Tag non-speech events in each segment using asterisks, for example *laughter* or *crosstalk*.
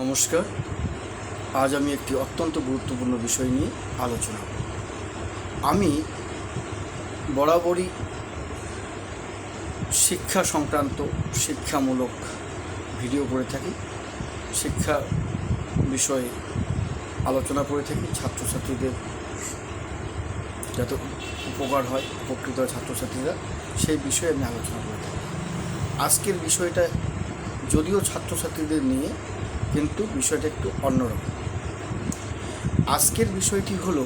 নমস্কার আজ আমি একটি অত্যন্ত গুরুত্বপূর্ণ বিষয় নিয়ে আলোচনা। আমি বরাবরই শিক্ষা সংক্রান্ত শিক্ষামূলক ভিডিও করে থাকি, শিক্ষা বিষয়ে আলোচনা করে থাকি, ছাত্রছাত্রীদের যাতে উপকার হয়, উপকৃত হয় ছাত্রছাত্রীরা, সেই বিষয়ে আমি আলোচনা করে থাকি আজকের বিষয়টা যদিও ছাত্রছাত্রীদের নিয়ে কিন্তু বিষয়টা একটু অন্যরকম। আজকের বিষয়টি হলো,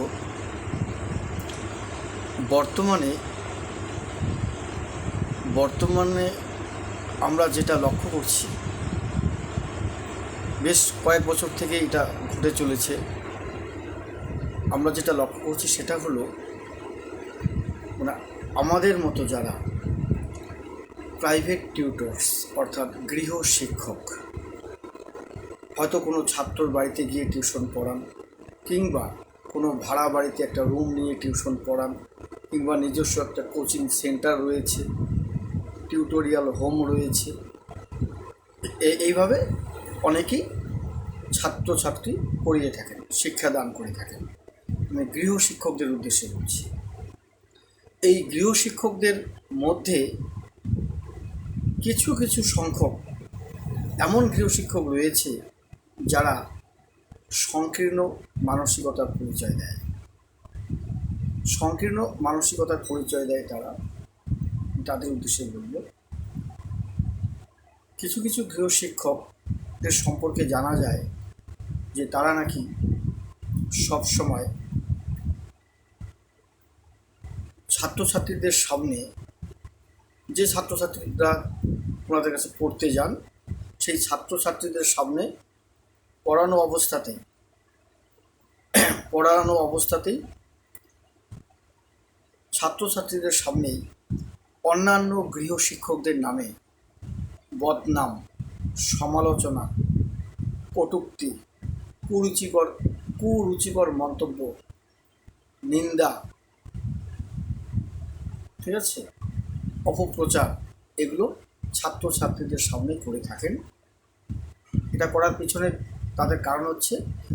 বর্তমানে বর্তমানে আমরা যেটা লক্ষ্য করছি, বেশ কয়েক বছর থেকে এটা ঘটে চলেছে। আমরা যেটা লক্ষ্য করছি সেটা হলো মানে আমাদের মতো যারা প্রাইভেট টিউটর্স অর্থাৎ গৃহ শিক্ষক হয়তো কোনো ছাত্রর বাড়িতে গিয়ে টিউশন পড়ান, কিংবা কোনো ভাড়া বাড়িতে একটা রুম নিয়ে টিউশন পড়ান, কিংবা নিজস্ব একটা কোচিং সেন্টার রয়েছে টিউটোরিয়াল হোম রয়েছে। এইভাবে অনেকেই ছাত্রছাত্রী পড়িয়ে থাকেন, শিক্ষাদান করে থাকেন। আমি গৃহশিক্ষকদের উদ্দেশ্যে বলছি, এই গৃহশিক্ষকদের মধ্যে কিছু কিছু সংখ্যক এমন গৃহশিক্ষক রয়েছে যারা সংকীর্ণ মানসিকতার পরিচয় দেয়। সংকীর্ণ মানসিকতার পরিচয় দেয় তারা। তাদের উদ্দেশ্যে বলব, কিছু কিছু গৃহশিক্ষকদের সম্পর্কে জানা যায় যে তারা নাকি সব সবসময় ছাত্রছাত্রীদের সামনে যে ছাত্রছাত্রীরা ওনাদের কাছে পড়তে যান, সেই ছাত্রছাত্রীদের সামনে পড়ানো অবস্থাতে, পড়ানো অবস্থাতেই ছাত্রছাত্রীদের সামনেই অন্যান্য গৃহ শিক্ষকদের নামে বদনাম, সমালোচনা, কটুক্তি, কুরুচিকর কুরুচিকর মন্তব্য, নিন্দা, ঠিক আছে? অপপ্রচার, এগুলো ছাত্রছাত্রীদের সামনে করে থাকেন। এটা করার পিছনে তাদের কারণ হচ্ছে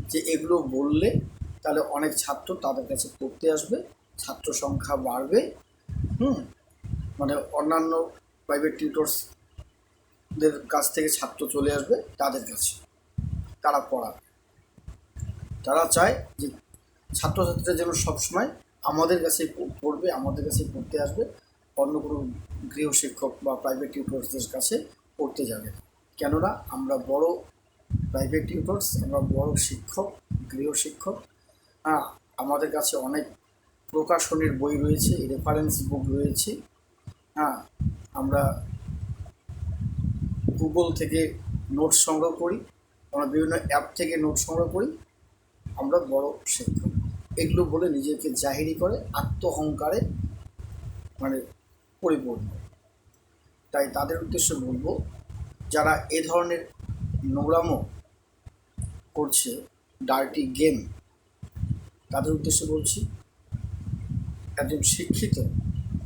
যে এগুলো বললে তাহলে অনেক ছাত্র তাদের কাছে পড়তে আসবে, ছাত্র সংখ্যা বাড়বে, হুম? মানে অন্যান্য প্রাইভেট টিউটর্সদের কাছ থেকে ছাত্র চলে আসবে তাদের কাছে, তারা পড়াবে। তারা চায় যে ছাত্রছাত্রীরা যেন সবসময় আমাদের কাছে পড়বে, আমাদের কাছে পড়তে আসবে, অন্য কোনো গৃহশিক্ষক বা প্রাইভেট টিউটর্সদের কাছে পড়তে যাবে কেননা আমরা বড় প্রাইভেট টিউটর্স আমরা বড় শিক্ষক, গৃহ শিক্ষক। হ্যাঁ আমাদের কাছে অনেক প্রকাশনীর বই রয়েছে রেফারেন্স বুক রয়েছে। হ্যাঁ আমরা গুগল থেকে নোট সংগ্রহ করি, আমরা বিভিন্ন অ্যাপ থেকে নোট সংগ্রহ করি, আমরা বড় শিক্ষক। এগুলো বলে নিজেকে জাহিরি করে, আত্মহংকারে মানে পরিপূর্ণ। তাই তাদের উদ্দেশ্যে বলব, যারা এ ধরনের নোংরামো করছে ডার্টি গেম তাদের উদ্দেশ্যে বলছি, একজন শিক্ষিত,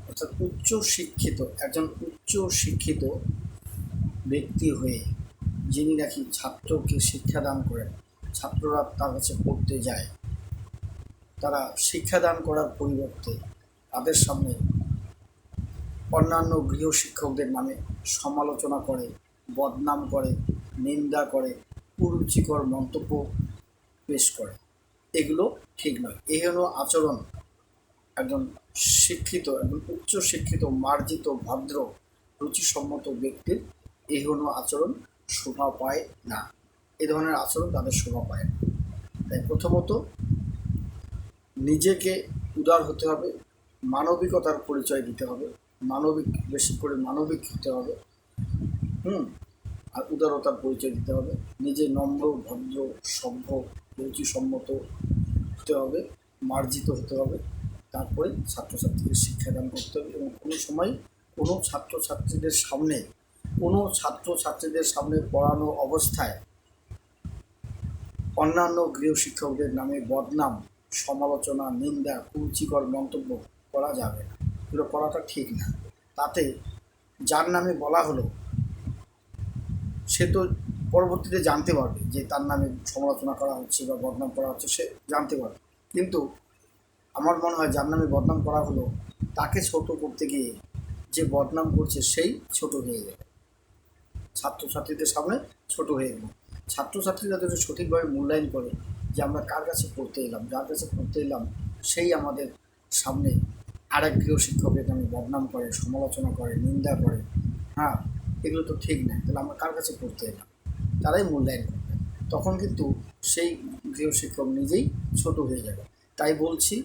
অর্থাৎ উচ্চ শিক্ষিত, একজন উচ্চ শিক্ষিত ব্যক্তি হয়ে যিনি নাকি ছাত্রকে শিক্ষাদান করেন, ছাত্ররা তার কাছে পড়তে যায়, তারা শিক্ষাদান করার পরিবর্তে তাদের সামনে অন্যান্য গৃহ শিক্ষকদের নামে সমালোচনা করে, বদনাম করে নিন্দা করে, কুরুচিকর মন্তব্য পেশ করে। এগুলো ঠিক নয়। এই হলো আচরণ। একজন শিক্ষিত, একজন উচ্চ শিক্ষিত মার্জিত, ভদ্র, রুচিসম্মত ব্যক্তির এই হলো আচরণ। শোভা পায় না। এ ধরনের আচরণ তাদের শোভা পায় না। তাই প্রথমত নিজেকে উদার হতে হবে, মানবিকতার পরিচয় দিতে হবে, মানবিক, বেশি করে মানবিক হতে হবে। হুম উদারতার পরিচয় দিতে হবে। নিজে নম্র, ভদ্র, সভ্য, রুচিসম্মত হতে হবে, মার্জিত হতে হবে। তারপরে ছাত্রছাত্রীদের শিক্ষাদান করতে হবে এবং কোনো সময় কোনো ছাত্রছাত্রীদের সামনে, কোনো ছাত্রছাত্রীদের সামনে পড়ানো অবস্থায় অন্যান্য গৃহ শিক্ষকদের নামে বদনাম, সমালোচনা, নিন্দা, কুরুচিকর মন্তব্য করা যাবে না। এগুলো করাটা ঠিক না। তাতে যার নামে বলা হলো সে তো পরবর্তীতে জানতে পারবে যে তার নামে সমালোচনা করা হচ্ছে বা বদনাম করা হচ্ছে, সে জানতে পারবে। কিন্তু আমার মনে হয় যার নামে বদনাম করা হলো, তাকে ছোট করতে গিয়ে যে বদনাম করছে, সেই ছোট হয়ে যাবে। ছাত্রছাত্রীদের সামনে ছোট হয়ে গেল ছাত্রছাত্রীরা যদি সঠিকভাবে মূল্যায়ন করে যে আমরা কার কাছে পড়তে এলাম, যার কাছে পড়তে এলাম, সেই আমাদের সামনে আরেক গৃহ শিক্ষকের নামে বদনাম করে, সমালোচনা করে, নিন্দা করে। হ্যাঁ এগুলো তো ঠিক না তাহলে আমরা কার কাছে পড়তে এলাম তারাই মূল্যায়ন করবে। তখন কিন্তু সেই গৃহ শিক্ষক নিজেই ছোট হয়ে যাবে। তাই বলছি,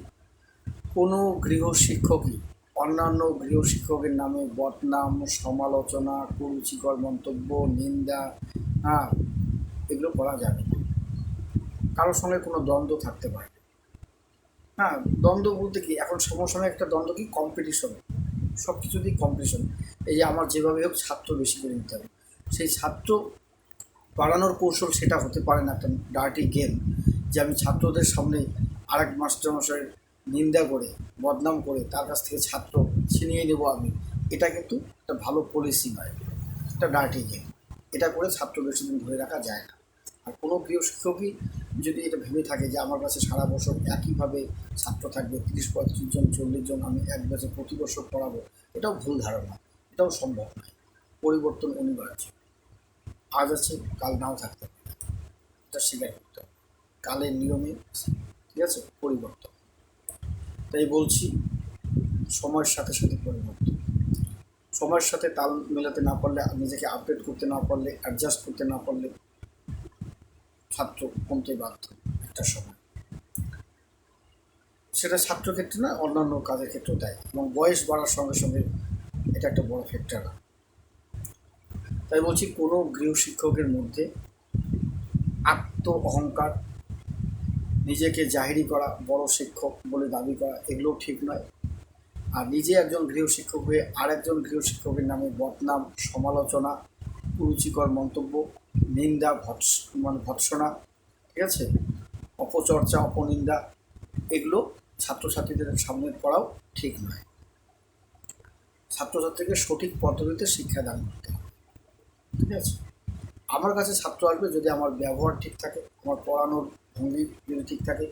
কোনো গৃহ শিক্ষকই, অন্যান্য গৃহ শিক্ষকের নামে বদনাম, সমালোচনা, কুরুচিকর মন্তব্য, নিন্দা হ্যাঁ এগুলো করা যাবে না। কারোর সঙ্গে কোনো দ্বন্দ্ব থাকতে পারে। হ্যাঁ দ্বন্দ্ব বলতে কি, এখন সমসাময়িক একটা দ্বন্দ্ব কি কম্পিটিশন সব কিছুতেই কম্পিটিশন এই যে আমার যেভাবে হোক ছাত্র বেশি করে নিতে হবে। সেই ছাত্র বাড়ানোর কৌশল সেটা হতে পারে না একটা ডার্টি গেম যে আমি ছাত্রদের সামনে আরেক মাস্টারমশাইয়ের নিন্দা করে, বদনাম করে তার কাছ থেকে ছাত্র ছিনিয়ে নেব আমি। এটা কিন্তু একটা ভালো পলিসি নয়, একটা ডার্টি গেম এটা করে ছাত্র বেশি দিন ধরে রাখা যায় না। আর কোনো গৃহ শিক্ষকই যদি এটা ভেবে থাকে যে আমার কাছে সারা বছর একইভাবে ছাত্র থাকবে, তিরিশ, পঁয়ত্রিশ জন, চল্লিশ জন আমি এক ব্যাচে প্রতি বছর পড়াবো, এটাও ভুল ধারণা। এটাও সম্ভব নয়। পরিবর্তন অনিবার্য। আজ আছে, কাল নাও থাকতে এটা স্বীকার করতে কালের নিয়মে ঠিক আছে? পরিবর্তন। তাই বলছি, সময়ের সাথে সাথে পরিবর্তন। সময়ের সাথে তাল মেলাতে না পারলে, নিজেকে আপডেট করতে না পারলে অ্যাডজাস্ট করতে না পারলে ছাত্র কমতে বাধ্য একটা সময়। সেটা ছাত্র ক্ষেত্রে না, অন্যান্য কাজের ক্ষেত্রেও দেয় এবং বয়স বাড়ার সঙ্গে সঙ্গে এটা একটা বড় ফ্যাক্টর তাই বলছি, কোনো গৃহ শিক্ষকের মধ্যে আত্ম অহংকার নিজেকে জাহিরি করা, বড় শিক্ষক বলে দাবি করা এগুলো ঠিক নয়। আর নিজে একজন গৃহ শিক্ষক হয়ে আরেকজন গৃহ শিক্ষকের নামে বদনাম, সমালোচনা, কুরুচিকর মন্তব্য নিন্দা, ভৎস মানে ভৎসনা, ঠিক আছে? অপচর্চা, অপনিন্দা, এগুলো ছাত্রছাত্রীদের সামনে পড়াও ঠিক নয়। ছাত্রছাত্রীকে সঠিক পদ্ধতিতে শিক্ষাদান করতে হবে, ঠিক আছে? আমার কাছে ছাত্র আসবে যদি আমার ব্যবহার ঠিক থাকে, আমার পড়ানোর ভঙ্গি যদি ঠিক থাকে,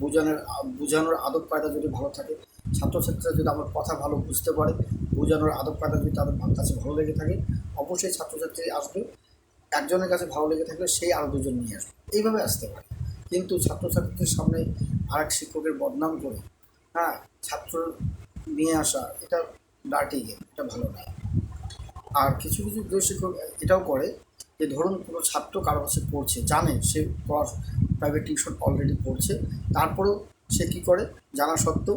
বোঝানোর বোঝানোর আদব কায়দা যদি ভালো থাকে, ছাত্রছাত্রীরা যদি আমার কথা ভালো বুঝতে পারে, বোঝানোর আদব কায়দা যদি তাদের কাছে ভালো লেগে থাকে, অবশ্যই ছাত্রছাত্রী আসবে একজনের কাছে ভালো লেগে থাকলে সেই আরও দুজন নিয়ে আসবে। এইভাবে আসতে পারে। কিন্তু ছাত্রছাত্রীদের সামনে আরেক শিক্ষকের বদনাম করে হ্যাঁ ছাত্র নিয়ে আসা, এটা ডার্টি গেম এটা ভালো নয়। আর কিছু কিছু গৃহ শিক্ষক এটাও করে যে, ধরুন কোনো ছাত্র কারও কাছে পড়ছে, জানে সে প্রাইভেট টিউশন অলরেডি পড়ছে, তারপরেও সে কী করে? জানা সত্ত্বেও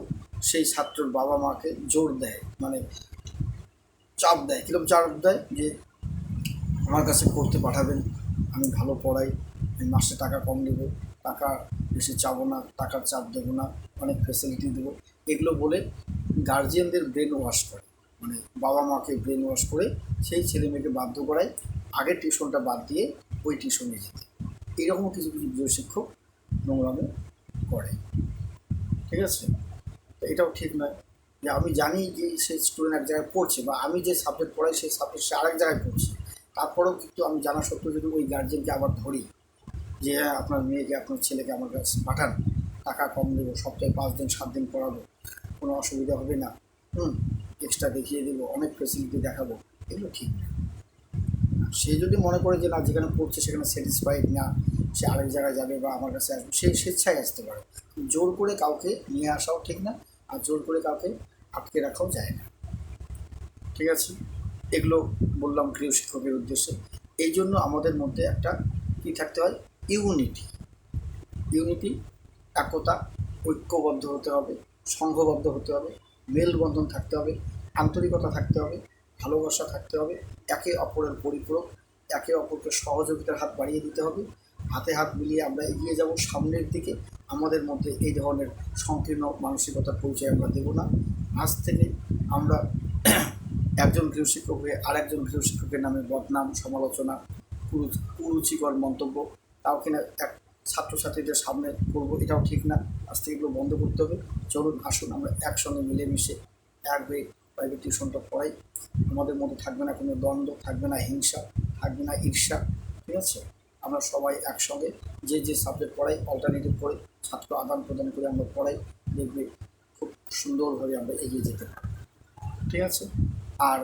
সেই ছাত্রর বাবা মাকে জোর দেয় মানে চাপ দেয় কীরকম চাপ দেয় যে আমার কাছে পড়তে পাঠাবেন। আমি ভালো পড়াই, আমি মাসে টাকা কম দেবো, টাকা বেশি চাবো না, টাকার চাপ দেবো না, অনেক ফেসিলিটি দেবো। এগুলো বলে গার্জিয়ানদের ব্রেন ওয়াশ করে। মানে বাবা মাকে ব্রেন ওয়াশ করে সেই ছেলে মেয়েকে বাধ্য করায় আগের টিউশনটা বাদ দিয়ে ওই টিউশনে যেতে। এইরকম কিছু কিছু গৃহ শিক্ষক নোংরামো করে। ঠিক আছে? তো এটাও ঠিক নয়। যে আমি জানি যে সেই স্টুডেন্ট এক জায়গায় পড়ছে বা আমি যে সাবজেক্ট পড়াই, সেই সাবজেক্ট সে আরেক জায়গায় পড়ছে। তারপরেও কিন্তু আমি জানা সত্ত্বেও যদি ওই গার্জেনকে আবার ধরি যে হ্যাঁ আপনার মেয়েকে আপনার ছেলেকে আমার কাছে পাঠান। টাকা কম দেবো, সপ্তাহে পাঁচ দিন, সাত দিন পড়াবো। কোনো অসুবিধা হবে না। হুম এক্সট্রা দেখিয়ে দেবো, অনেক ফেসিলিটি দেখাবো। এগুলো ঠিক। না সে যদি মনে করে যে, না, যেখানে পড়ছে সেখানে স্যাটিসফাইড না, সে আরেক জায়গায় যাবে বা আমার কাছে আসবে, সে স্বেচ্ছায় আসতে পারে। জোর করে কাউকে নিয়ে আসাও ঠিক না, আর জোর করে কাউকে আটকে রাখাও যায় না। ঠিক আছে? এগুলো বললাম গৃহ শিক্ষকের উদ্দেশ্যে। এই জন্য আমাদের মধ্যে একটা কী থাকতে হয়? ইউনিটি। ইউনিটি, একতা, ঐক্যবদ্ধ হতে হবে, সংঘবদ্ধ হতে হবে, মেলবন্ধন থাকতে হবে, আন্তরিকতা থাকতে হবে, ভালোবাসা থাকতে হবে, একে অপরের পরিপূরক, একে অপরকে সহযোগিতার হাত বাড়িয়ে দিতে হবে, হাতে হাত মিলিয়ে আমরা এগিয়ে যাব, সামনের দিকে আমাদের মধ্যে এই ধরনের সংকীর্ণ মানসিকতার পরিচয় আমরা দেব না। আজ থেকে আমরা একজন গৃহশিক্ষক হয়ে আরেকজন গৃহশিক্ষকের নামে বদনাম, সমালোচনা কুরু- কুরুচিকর মন্তব্য, তাও কিনা এক ছাত্রছাত্রীদের সামনে করব এটাও ঠিক না। আজ থেকে এগুলো বন্ধ করতে হবে। চলুন, আসুন, আমরা একসঙ্গে মিলেমিশে এক হয়ে প্রাইভেট টিউশনটা পড়াই। আমাদের মধ্যে থাকবে না কোনো দ্বন্দ্ব, থাকবে না হিংসা, থাকবে না ঈর্ষা, ঠিক আছে? আমরা সবাই একসঙ্গে যে যে সাবজেক্ট পড়াই অল্টারনেটিভ করে ছাত্র আদান প্রদান করে আমরা পড়াই। দেখবে খুব সুন্দরভাবে আমরা এগিয়ে যেতে পারি ঠিক আছে? আর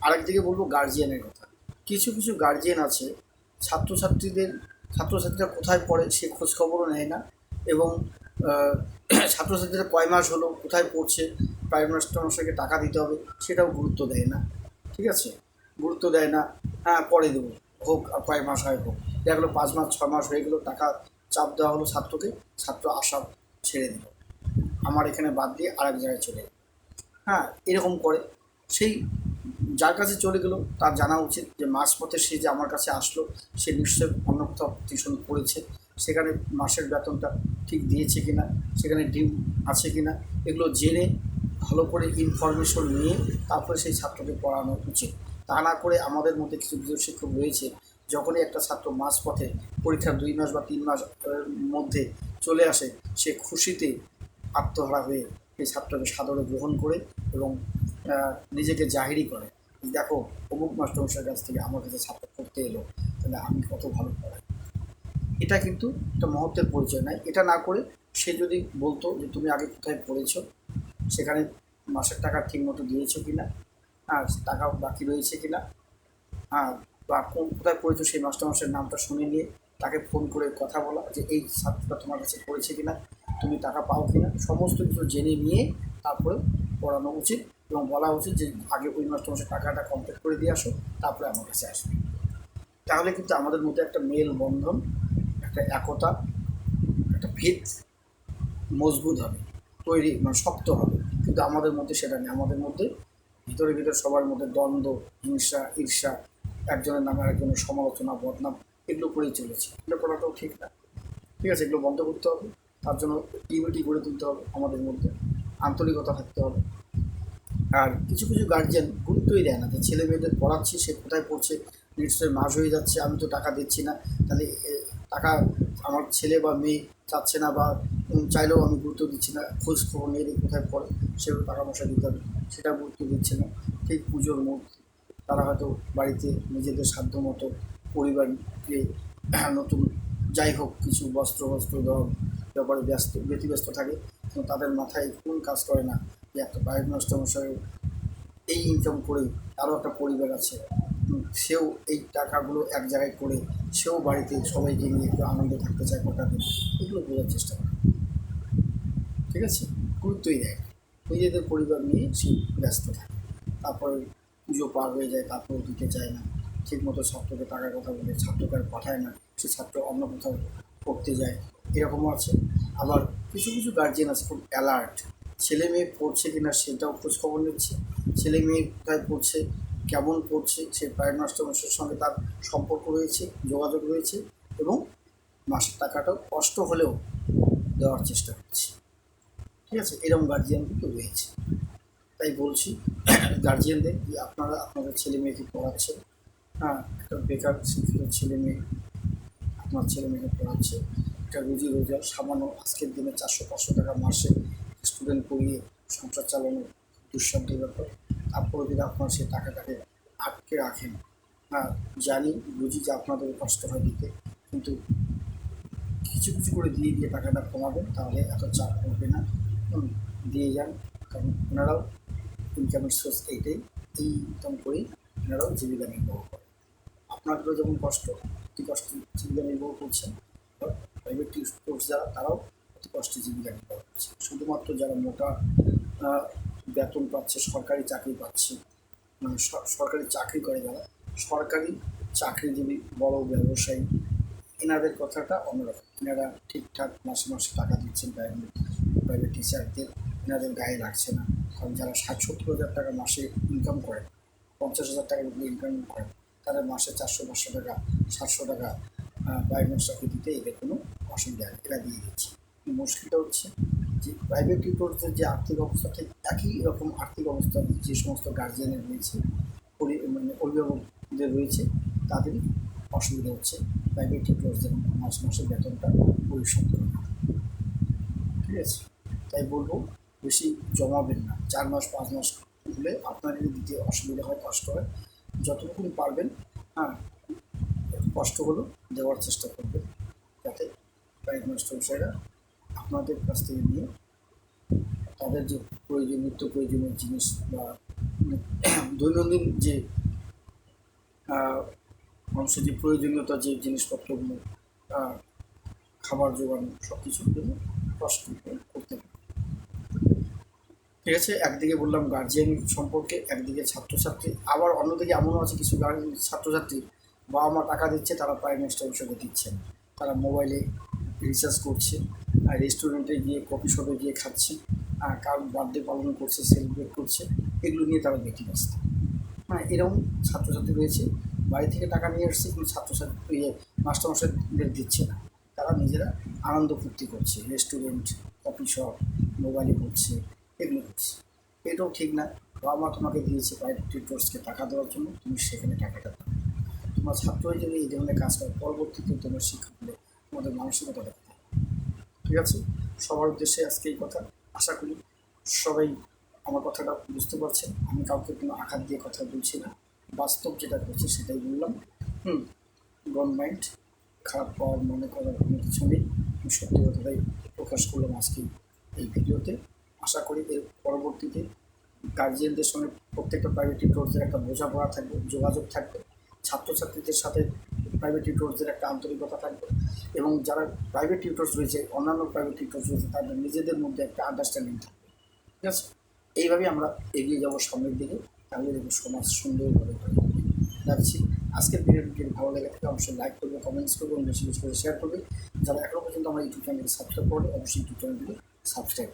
আরেকদিকে বলব গার্জিয়ানের কথা। কিছু কিছু গার্জিয়ান আছে, ছাত্রছাত্রীদের, ছাত্রছাত্রীরা কোথায় পড়ে সে খোঁজখবরও নেয় না এবং *clears throat* ছাত্রছাত্রীরা কয় মাস হলো, কোথায় পড়ছে প্রাইমারি মাস্টারমশাইকে টাকা দিতে হবে, সেটাও গুরুত্ব দেয় না। ঠিক আছে? গুরুত্ব দেয় না। হ্যাঁ পরে দেবো। হোক, আর কয় মাস হয় হোক। দেখা গেলো পাঁচ মাস, ছ মাস হয়ে গেলো, টাকা চাপ দেওয়া হলো ছাত্রকে, ছাত্র আশা ছেড়ে দিল। আমার এখানে বাদ দিয়ে আরেক জায়গায় চলে হ্যাঁ এরকম করে। সেই যার কাছে চলে গেলো, তার জানা উচিত যে মাঝপথে সে যে আমার কাছে আসলো, সে নিশ্চয়ই অন্য কোথাও টিউশন পড়েছে সেখানে মাসের বেতনটা ঠিক দিয়েছে কিনা, সেখানে ডিম আছে কিনা, এগুলো জেনে ভালো করে ইনফরমেশন নিয়ে তারপরে সেই ছাত্রকে পড়ানো উচিত। তা না করে আমাদের মধ্যে কিছু কিছু শিক্ষক রয়েছে, যখনই একটা ছাত্র মাঝপথে পরীক্ষার দুই মাস বা তিন মাস মধ্যে চলে আসে, সে খুশিতে আত্মহারা হয়ে সেই ছাত্রকে সাদরে গ্রহণ করে এবং নিজেকে জাহিরি করে দেখো, অমুক মাস্টারমশাইয়ের কাছ থেকে আমার কাছে ছাত্র পড়তে এলো, তাহলে আমি কত ভালো পড়াই। এটা কিন্তু একটা মহত্বের পরিচয় নয়। এটা না করে সে যদি বলতো যে তুমি আগে কোথায় পড়েছো, সেখানে মাসের টাকা ঠিক মতো দিয়েছ কি না আর টাকা বাকি রয়েছে কি না হ্যাঁ বা কোন, কোথায় পড়েছো সেই মাস্টারমশাইয়ের নামটা শুনে নিয়ে তাকে ফোন করে কথা বলা যে এই ছাত্রটা তোমার কাছে পড়েছে কিনা, তুমি টাকা পাও কিনা, সমস্ত কিছু জেনে নিয়ে তারপরে পড়ানো উচিত। এবং বলা উচিত যে, আগে ওই মাস্টারমশাই টাকাটা কমপ্লিট করে দিয়ে আসো, তারপরে আমার কাছে আসবে। তাহলে কিন্তু আমাদের মধ্যে একটা মেল বন্ধন, একটা একতা, একটা ভিত মজবুত হবে, তৈরি মানে শক্ত হবে। কিন্তু আমাদের মধ্যে সেটা নেই। আমাদের মধ্যে ভিতরে ভিতরে সবার মধ্যে দ্বন্দ্ব, হিংসা, ঈর্ষা, একজনের নামে আরেকজনের সমালোচনা, বদনাম, এগুলো করেই চলেছে। এগুলো করাটাও ঠিক না। ঠিক আছে, এগুলো বন্ধ করতে হবে। তার জন্য ইউনিটি গড়ে তুলতে হবে আমাদের মধ্যে। আন্তরিকতা থাকতে হবে। আর কিছু কিছু গার্জিয়ান গুরুত্বই দেয় না। যে ছেলে মেয়েদের পড়াচ্ছি, সে কোথায় পড়ছে নিশ্চয়ই মাস হয়ে যাচ্ছে, আমি তো টাকা দিচ্ছি না। তাহলে টাকা আমার ছেলে বা মেয়ে চাচ্ছে না বা চাইলেও আমি গুরুত্ব দিচ্ছি না। খোঁজ খবর নিয়ে কোথায় পড়ে, সেগুলো টাকা পয়সা দিতে হবে। সেটা গুরুত্ব দিচ্ছে না। ঠিক পুজোর মধ্যে তারা হয়তো বাড়িতে নিজেদের সাধ্য মতো পরিবারকে *clears throat* নতুন যাই হোক কিছু বস্ত্র বস্ত্র দেওয়ার ব্যাপারে ব্যস্ত, ব্যতিব্যস্ত থাকে। তাদের মাথায় কোন কাজ করে না। একটা বাইক মাস্টারমশাই এই ইনকাম করে আরও একটা পরিবার আছে। সেও এই টাকাগুলো এক জায়গায় করে সেও বাড়িতে সবাইকে নিয়ে একটু আনন্দে থাকতে চায় কটা দিন। এগুলো বোঝার চেষ্টা করে। ঠিক আছে? গুরুত্বই দেয়। নিজেদের পরিবার নিয়ে সে ব্যস্ত থাকে। তারপরে পুজো পার হয়ে যায়, তারপরে দিতে চায় না। ঠিক মতো ছাত্রকে টাকার কথা বলে, ছাত্রকে আর পাঠায় না। সে ছাত্র অন্য কোথাও পড়তে যায়। এরকমও আছে। আবার কিছু কিছু গার্জিয়ান আছে খুব অ্যালার্ট ছেলে মেয়ে পড়ছে কি না সেটাও খোঁজ খবর নিচ্ছে। ছেলে মেয়ে কোথায় পড়ছে, কেমন পড়ছে, সে প্রাইম মাস্টারমশাইয়ের সঙ্গে তার সম্পর্ক রয়েছে, যোগাযোগ রয়েছে এবং মাসের টাকাটাও কষ্ট হলেও দেওয়ার চেষ্টা করছে। ঠিক আছে, এরকম গার্জিয়ান কিন্তু রয়েছে। তাই বলছি গার্জিয়ানদের যে আপনারা আপনাদের ছেলে মেয়েকে পড়াচ্ছেন হ্যাঁ একটা বেকার শিক্ষিত ছেলে মেয়ে আপনার ছেলে মেয়েকে পড়াচ্ছে। একটা রুজি রোজগার সামান্য আজকের দিনে চারশো পাঁচশো টাকা মাসে স্টুডেন্ট পড়িয়ে সংসার চালানো দুঃসাধ্য ব্যাপার। তারপরে যদি আপনার সেই টাকাটাকে আটকে রাখেন হ্যাঁ জানি, বুঝি যে আপনাদের কষ্ট হয় দিতে, কিন্তু কিছু কিছু করে দিয়ে দিয়ে টাকাটা কমাবেন, তাহলে এত চাপ পড়বে না। দিয়ে যান, কারণ ওনারাও ইনকামের সোর্স এইটাই। এই ইনকাম করেই ওনারাও জীবিকা নির্বাহ করে আপনাদেরও যেমন কষ্ট, অতি কষ্ট জীবিকা নির্বাহ করছেন প্রাইভেট কোর্স যারা, তারাও কষ্টে জীবিকা নির্বাহ করছে। শুধুমাত্র যারা মোটা বেতন পাচ্ছে, সরকারি চাকরি পাচ্ছে মানে সরকারি চাকরি করে যারা, সরকারি চাকরিজীবী বড় ব্যবসায়ী, এনাদের কথাটা অন্যরকম। এনারা ঠিকঠাক মাসে মাসে টাকা দিচ্ছেন প্রাইভেট প্রাইভেট টিচারদের এনাদের গায়ে লাগছে না। কারণ যারা ষাট সত্তর হাজার টাকা মাসে ইনকাম করে, পঞ্চাশ হাজার টাকার উপরে ইনকাম করে তাদের মাসে চারশো, পাঁচশো টাকা, সাতশো টাকা প্রাইভেট চাকরি দিতে এদের কোনো অসুবিধা এরা দিয়ে দিচ্ছে। মুশকিলটা হচ্ছে? যে প্রাইভেট টিউটরদের যে আর্থিক অবস্থা ঠিক একই রকম আর্থিক অবস্থা যে সমস্ত গার্জিয়ানের রয়েছে মানে অভিভাবকদের রয়েছে, তাদেরই অসুবিধা হচ্ছে প্রাইভেট টিউটরদের মাস মাসে বেতনটা পরিশোধ করে। না। ঠিক আছে? তাই বলব বেশি জমাবেন না। চার মাস, পাঁচ মাস হলে আপনারই দিতে অসুবিধা হয়, কষ্ট হয় যতটুকু পারবেন হ্যাঁ কষ্ট হলো দেওয়ার চেষ্টা করবেন। যাতে প্রাইভেট মাস্টার আপনাদের কাছ থেকে নিয়ে তাদের যে প্রয়োজন, নিত্য প্রয়োজনীয় জিনিস বা দৈনন্দিন যে মানুষের যে প্রয়োজনীয়তা যে জিনিসপত্রগুলো খাবার জোগানো সব কিছুর জন্য কষ্ট করতে পারে ঠিক আছে, একদিকে বললাম গার্জিয়ান সম্পর্কে, একদিকে ছাত্রছাত্রী। আবার অন্যদিকে এমনও আছে কিছু গার্জেন ছাত্রছাত্রী বাবা মা টাকা দিচ্ছে, তারা প্রাইম হিসেবে দিচ্ছে না তারা মোবাইলে রিচার্জ করছে। রেস্টুরেন্টে গিয়ে কফি শপে গিয়ে খাচ্ছে, আর কার বার্থডে পালন করছে সেলিব্রেট করছে, এগুলো নিয়ে তারা বেশি ব্যস্ত। হ্যাঁ এরকম ছাত্রছাত্রী রয়েছে, বাড়ি থেকে টাকা নিয়ে এসছে কিন্তু ছাত্রছাত্রী ইয়ে মাস্টারমশাইদের দিচ্ছে না। তারা নিজেরা আনন্দ ফুর্তি করছে রেস্টুরেন্ট কফি শপ মোবাইলে ঘুরছে, এগুলো করছে। এটাও ঠিক না। বাবা মা তোমাকে দিয়েছে প্রাইভেট টিউটর্সকে টাকা দেওয়ার জন্য, তুমি সেখানে টাকাটা তোমার ছাত্র হিসেবে এই ধরনের কাজ করে পরবর্তীতে তোমার শিক্ষকদের তোমাদের মানসিকতা। ঠিক আছে? সবার উদ্দেশ্যে আজকে এই কথা আশা করি সবাই আমার কথাটা বুঝতে পারছেন আমি কাউকে কোনো আঘাত দিয়ে কথা বলছি না। বাস্তব যেটা করছে সেটাই বললাম। হুম মাইন্ড খারাপ পাওয়ার মনে করার কোনো কিছু নেই। আমি সত্যি কথাটাই প্রকাশ করলাম আজকে এই ভিডিওতে। আশা করি এর পরবর্তীতে গার্জিয়ানদের সঙ্গে প্রত্যেকটা প্রাইভেট টিউটরদের একটা বোঝাপড়া থাকবে, যোগাযোগ থাকবে। ছাত্রছাত্রীদের সাথে প্রাইভেট টিউটরদের একটা আন্তরিকতা থাকবে। এবং যারা প্রাইভেট টিউটর্স রয়েছে, অন্যান্য প্রাইভেট টিউটর্স রয়েছে, তাদের নিজেদের মধ্যে একটা আন্ডারস্ট্যান্ডিং থাকবে। ঠিক আছে? এইভাবেই আমরা এগিয়ে যাব সামনের দিকে। তাহলে দেখব সমাজ সুন্দরভাবে উঠবে। আজকের ভিডিওটি ভালো লেগে থাকে অবশ্যই লাইক করবে কমেন্টস করবে এবং বেশি বেশি করে শেয়ার করবে। যারা এখনও পর্যন্ত আমার ইউটিউব চ্যানেলকে সাবস্ক্রাইব করে অবশ্যই ইউটিউব চ্যানেলটিকে সাবস্ক্রাইব